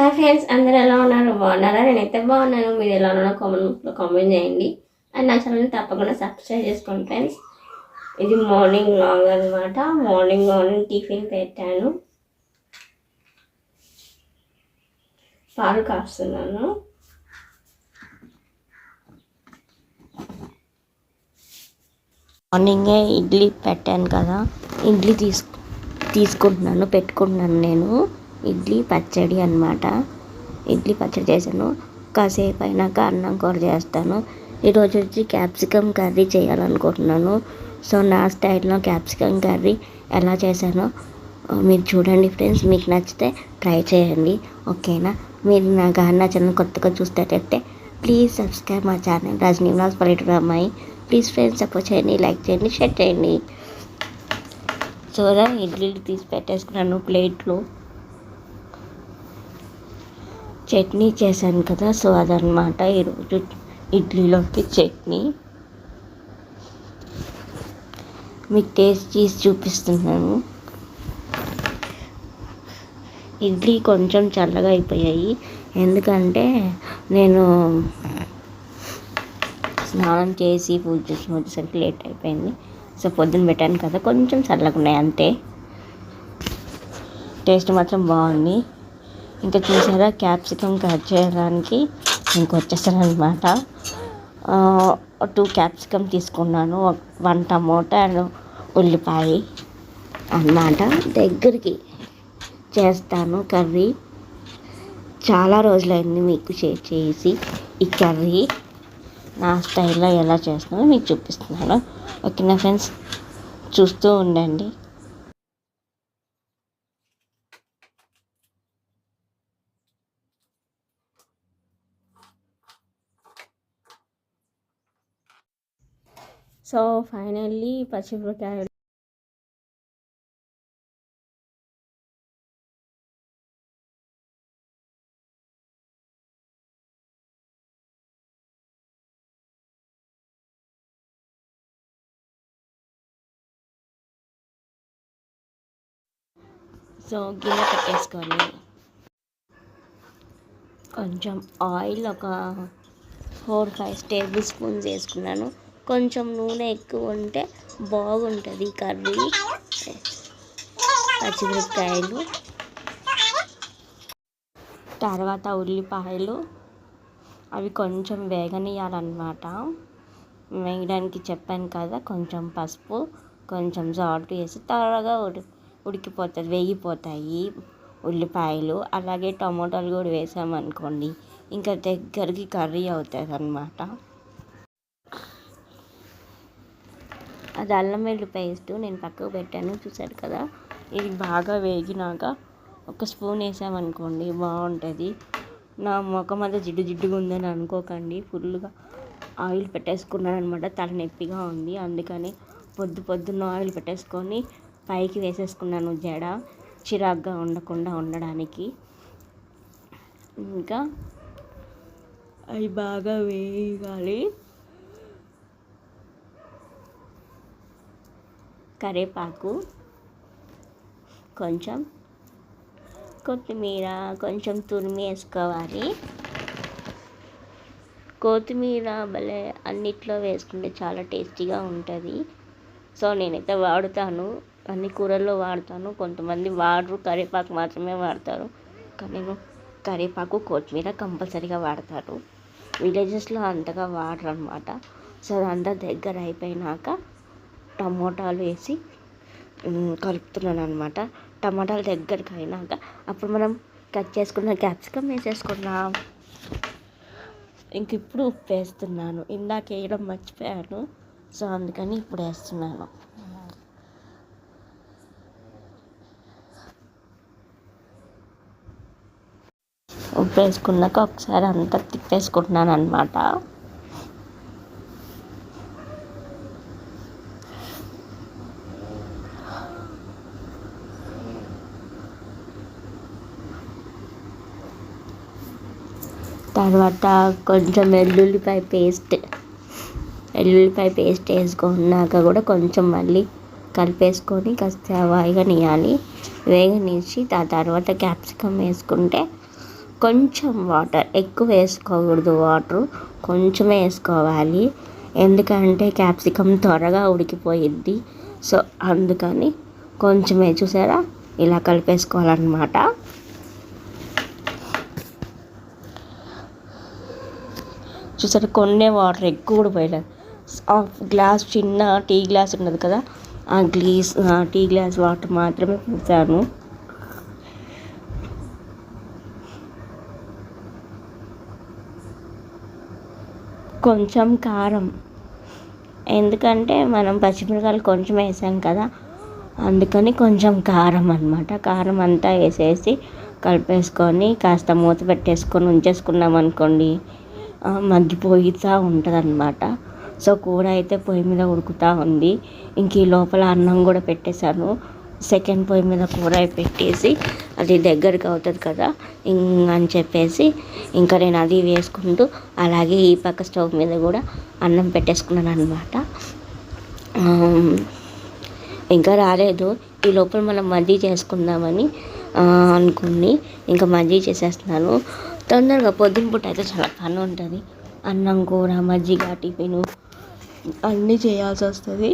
Hi friends అందరు ఎలా ఉన్నారు? బాగున్నారా? నేనైతే బాగున్నాను. మీరు ఎలా ఉన్నారో? కామెంట్లో కామెంట్ చేయండి. అండ్ నా ఛానల్ని తప్పకుండా సబ్స్క్రైబ్ చేసుకోండి ఫ్రెండ్స్ ఇది మార్నింగ్ లాంగ్ అనమాట మార్నింగ్ మార్నింగ్ టిఫిన్ పెట్టాను. పాలు కాస్తున్నాను. మార్నింగే ఇడ్లీ పెట్టాను కదా. ఇడ్లీ తీసు తీసుకుంటున్నాను పెట్టుకుంటున్నాను నేను. ఇడ్లీ పచ్చడి అన్నమాట. ఇడ్లీ పచ్చడి చేశాను. కాసేపు అయినాక అన్నం కూర చేస్తాను. ఈరోజు వచ్చి క్యాప్సికమ్ కర్రీ చేయాలనుకుంటున్నాను. సో నా స్టైల్లో క్యాప్సికమ్ కర్రీ ఎలా చేశానో మీరు చూడండి ఫ్రెండ్స్. మీకు నచ్చితే ట్రై చేయండి. ఓకేనా? మీరు నా కానీ నా ఛానల్ కొత్తగా చూస్తేటట్టే ప్లీజ్ సబ్స్క్రైబ్ మా ఛానల్. రజనీ వ్లాగ్స్ పల్లెటూరు అమ్మాయి. ప్లీజ్ ఫ్రెండ్స్ సపోర్ట్ చేయండి లైక్ చేయండి షేర్ చేయండి. సో ఇడ్లీలు తీసి పెట్టేసుకున్నాను ప్లేట్లో. చట్నీ చేశాను కదా సో అదనమాట ఈరోజు ఇడ్లీలోకి చట్నీ. మీకు టేస్ట్ చేసి చూపిస్తున్నాను. ఇడ్లీ కొంచెం చల్లగా అయిపోయాయి. ఎందుకంటే నేను స్నానం చేసి పూజ చేసి వచ్చేసరికి లేట్ అయిపోయింది. సో పొద్దున్న పెట్టాను కదా కొంచెం చల్లగా ఉన్నాయి అంతే. టేస్ట్ మాత్రం బాగుంది. ఇంకా చూసారా క్యాప్సికమ్ కట్ చేయడానికి ఇంకొచ్చేసాను టూ క్యాప్సికమ్ తీసుకున్నాను వన్ టమోటా అండ్ ఉల్లిపాయ అన్నమాట. దగ్గరికి చేస్తాను కర్రీ. చాలా రోజులైంది మీకు షేర్ చేసి ఈ కర్రీ నా స్టైల్లో ఎలా చేస్తున్నానో మీకు చూపిస్తున్నాను. ఓకేనా ఫ్రెండ్స్? చూస్తూ ఉండండి. సో ఫైనల్లీ పచ్చిమిరపకాయలు సో గిన్నె పెట్టేసుకొని కొంచెం ఆయిల్ ఒక ఫోర్ ఫైవ్ టేబుల్ స్పూన్స్ వేసుకున్నాను. కొంచెం నూనె ఎక్కువ ఉంటే బాగుంటుంది కర్రీ. పచ్చిమిరపకాయలు. తర్వాత ఉల్లిపాయలు. అవి కొంచెం వేగనీయాలన్నమాట వేయడానికి చెప్పాను కదా కొంచెం పసుపు కొంచెం సాల్ట్ వేసి త్వరగా ఉడి ఉడికిపోతుంది వేగిపోతాయి ఉల్లిపాయలు. అలాగే టమోటాలు కూడా వేసామనుకోండి ఇంకా దగ్గరికి కర్రీ అవుతుంది అన్నమాట అది అల్లం వెల్లుల్లి పేస్ట్ నేను పక్కకు పెట్టాను చూసారు కదా? ఇది బాగా వేగినాక ఒక స్పూన్ వేసామనుకోండి బాగుంటుంది. నా ముఖం అంతా జిడ్డు జిడ్డుగా ఉందని అనుకోకండి ఫుల్గా ఆయిల్ పెట్టేసుకున్నాను అనమాట తలనొప్పిగా ఉంది అందుకని పొద్దు పొద్దున్న ఆయిల్ పెట్టేసుకొని పైకి వేసేసుకున్నాను జడ చిరాగ్గా ఉండకుండా ఉండడానికి. ఇంకా అవి బాగా వేగాలి. కరివేపాకు కొంచెం కొత్తిమీర కొంచెం తురిమి వేసుకోవాలి. కొత్తిమీర భలే అన్నిట్లో వేసుకుంటే చాలా టేస్టీగా ఉంటుంది. సో నేనైతే వాడుతాను. అన్ని కూరల్లో వాడతాను. కొంతమంది వాడరు కరివేపాకు మాత్రమే వాడతారు. కానీ నేను కరివేపాకు కొత్తిమీర కంపల్సరీగా వాడతారు విలేజెస్లో అంతగా వాడరు అనమాట సో అదంతా దగ్గర అయిపోయినాక టమోటాలు వేసి కలుపుతున్నాను అనమాట టమాటాలు దగ్గరికి అయినాక అప్పుడు మనం కట్ చేసుకున్న క్యాప్సికమ్ వేసేసుకున్నాం ఇంక ఇప్పుడు ఉప్పు వేస్తున్నాను. ఇందాక వేయడం మర్చిపోయాను. సో అందుకని ఇప్పుడు వేస్తున్నాను. ఉప్పు వేసుకున్నాక ఒకసారి అంతా తిప్పేసుకుంటున్నాను అనమాట తర్వాత కొంచెం వెల్లుల్లిపాయ పేస్ట్. వెల్లుల్లిపాయ పేస్ట్ వేసుకున్నాక కూడా కొంచెం మళ్ళీ కలిపేసుకొని కాస్త వేగనియాలి వేగనిచ్చి ఆ తర్వాత క్యాప్సికమ్ వేసుకుంటే కొంచెం వాటర్ ఎక్కువ వేసుకోకూడదు వాటర్ కొంచెమే వేసుకోవాలి. ఎందుకంటే క్యాప్సికమ్ త్వరగా ఉడికిపోయిద్ది. సో అందుకని కొంచెమే చూసారా? ఇలా కలిపేసుకోవాలన్నమాట. చూసారు? కొన్నే వాటర్ ఎక్కువ కూడా పోయలేదు ఆ గ్లాస్ చిన్న టీ గ్లాస్ ఉన్నది కదా ఆ గ్లీస్ టీ గ్లాస్ వాటర్ మాత్రమే పోసాను. కొంచెం కారం. ఎందుకంటే మనం పచ్చిమిరకాయలు కొంచెం వేసాం కదా అందుకని కొంచెం కారం అనమాట కారం అంతా వేసేసి కలిపేసుకొని కాస్త మూత పెట్టేసుకొని ఉంచేసుకున్నాం అనుకోండి. ఆ, మగ్గిపోయితా ఉంటుంది అనమాట సో కూర అయితే పొయ్యి మీద ఉడుకుతూ ఉంది. ఇంక ఈ లోపల అన్నం కూడా పెట్టేశాను. సెకండ్ పొయ్యి మీద కూర పెట్టేసి అది దగ్గరికి అవుతుంది కదా అని చెప్పేసి ఇంకా నేను అది వేసుకుంటూ అలాగే ఈ పక్క స్టవ్ మీద కూడా అన్నం పెట్టేసుకున్నాను అనమాట ఇంకా రాలేదు. ఈ లోపల మనం మజ్జీ చేసుకుందామని అనుకుని ఇంకా మజ్జీ చేసేస్తున్నాను. తొందరగా పొద్దునపూట అయితే చాలా పని ఉంటుంది. అన్నం కూర మజ్జిగ టిఫిను అన్నీ చేయాల్సి వస్తుంది.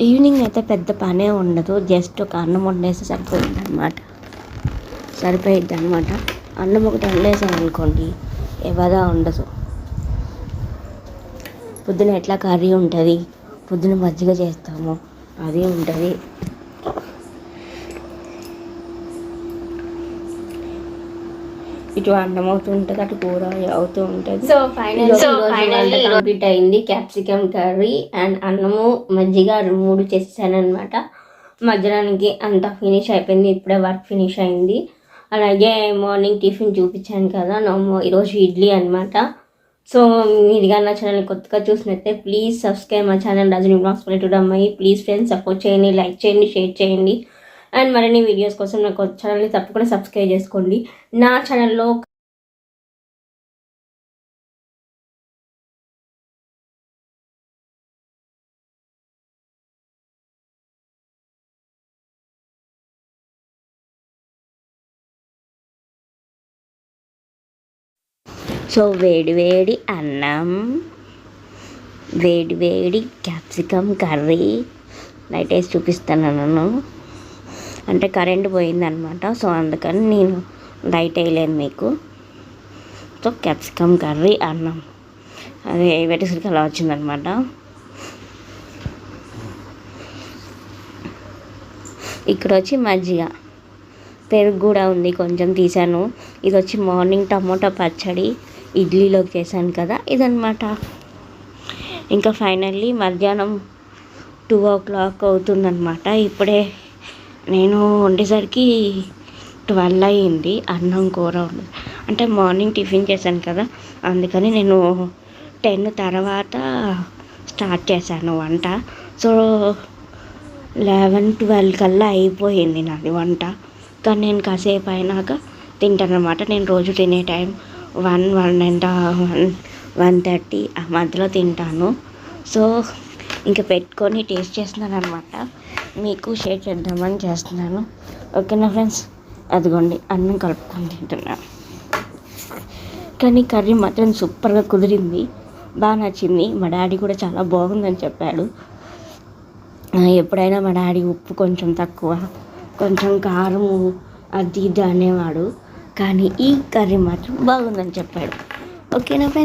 ఈవినింగ్ అయితే పెద్ద పనే ఉండదు. జస్ట్ ఒక అన్నం వండేసి సరిపోయింది అనమాట సరిపోయిద్ది అనమాట అన్నం ఒకటి వండేసాం అనుకోండి ఎవరా ఉండదు. పొద్దున ఎట్లా కర్రీ ఉంటుంది? పొద్దున మజ్జిగ చేస్తాము. అది ఉంటుంది. ఇటు అన్నం అవుతూ ఉంటుంది అటు కూర అవుతూ ఉంటుంది. So final so finally complete అయింది క్యాప్సికమ్ కర్రీ అండ్ అన్నము మజ్జిగ మూడు అనమాట మధ్యాహ్నానికి అంతా ఫినిష్ అయిపోయింది ఇప్పుడే వర్క్ ఫినిష్ అయింది. అలాగే మార్నింగ్ టిఫిన్ చూపించాను కదా నమ్మ ఈరోజు ఇడ్లీ అనమాట సో మీరు కానీ నా ఛానల్ కొత్తగా చూసినట్టే ప్లీజ్ సబ్స్క్రైబ్ మా ఛానల్ రజనీ బ్లాగ్స్ పల్లెటూరు అమ్మాయి ప్లీజ్ ఫ్రెండ్స్ సపోర్ట్ చేయండి లైక్ చేయండి షేర్ చేయండి. అండ్ మరిన్ని వీడియోస్ కోసం నాకు ఛానల్ని తప్పకుండా సబ్స్క్రైబ్ చేసుకోండి. నా ఛానల్లో సో వేడి వేడి అన్నం వేడి వేడి క్యాప్సికమ్ కర్రీ. నైట్ వేసి చూపిస్తాను నన్ను. అంటే కరెంట్ పోయిందనమాట. సో అందుకని నేను లైట్ వేయలేను మీకు. సో క్యాప్సికమ్ కర్రీ అన్నం. అది పెట్టేసరికి అలా వచ్చిందనమాట. ఇక్కడ వచ్చి మజ్జిగ. పెరుగు కూడా ఉంది కొంచెం తీసాను. ఇది వచ్చి మార్నింగ్ టమోటా పచ్చడి ఇడ్లీలోకి చేశాను కదా ఇదనమాట. ఇంకా ఫైనల్లీ మధ్యాహ్నం టూ ఓ క్లాక్ అవుతుందన్నమాట ఇప్పుడే నేను వండేసరికి ట్వెల్వ్ అయ్యింది అన్నం కూర ఉంది అంటే మార్నింగ్ టిఫిన్ చేశాను కదా అందుకని నేను టెన్ తర్వాత స్టార్ట్ చేశాను వంట. సో లెవెన్ ట్వెల్వ్ కల్లా అయిపోయింది నాది వంట. కానీ నేను కాసేపు అయినాక తింటాను అనమాట నేను రోజు తినే time one one and one one thirty ఆ మధ్యలో తింటాను. సో ఇంకా పెట్టుకొని టేస్ట్ చేస్తున్నాను అనమాట మీకు షేర్ చేద్దామని చేస్తున్నాను. ఓకేనా ఫ్రెండ్స్ అదిగోండి అన్నం కలుపుకొని తింటున్నాను. కానీ కర్రీ మాత్రం సూపర్గా కుదిరింది. బాగా నచ్చింది. మా డాడీ కూడా చాలా బాగుందని చెప్పాడు. ఎప్పుడైనా మా డాడీ ఉప్పు కొంచెం తక్కువ కొంచెం కారం అది ఇది అనేవాడు. కానీ ఈ కర్రీ మాత్రం బాగుందని చెప్పాడు. ఓకేనా ఫ్రెండ్స్